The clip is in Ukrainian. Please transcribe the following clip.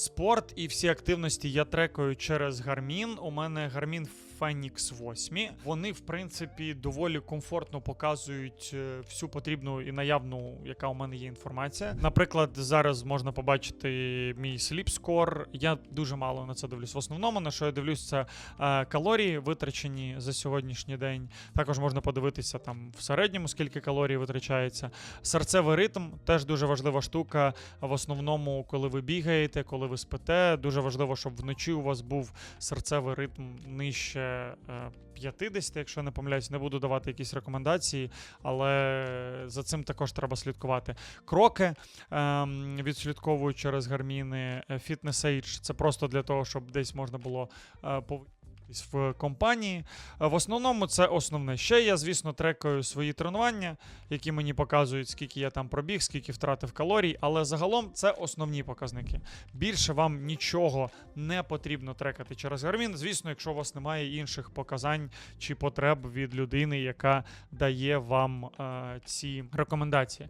Спорт і всі активності я трекаю через Garmin. У мене Garmin Phoenix 8. Вони, в принципі, доволі комфортно показують е, всю потрібну і наявну, яка у мене є інформація. Наприклад, зараз можна побачити мій Sleep Score. Я дуже мало на це дивлюсь. В основному на що я дивлюсь, це е, калорії витрачені за сьогоднішній день. Також можна подивитися там в середньому, скільки калорій витрачається. Серцевий ритм теж дуже важлива штука. В основному, коли ви бігаєте, коли ви спите, дуже важливо, щоб вночі у вас був серцевий ритм нижче 50, якщо не помиляюсь, не буду давати якісь рекомендації, але за цим також треба слідкувати. Кроки ем, відслідковую через гарміни. Age це просто для того, щоб десь можна було е, пов- в компанії. Е, В основному це основне. Ще я, звісно, трекаю свої тренування, які мені показують, скільки я там пробіг, скільки втратив калорій, але загалом це основні показники. Більше вам нічого не потрібно трекати через Garmin. Звісно, якщо у вас немає інших показань чи потреб від людини, яка дає вам е, ці рекомендації.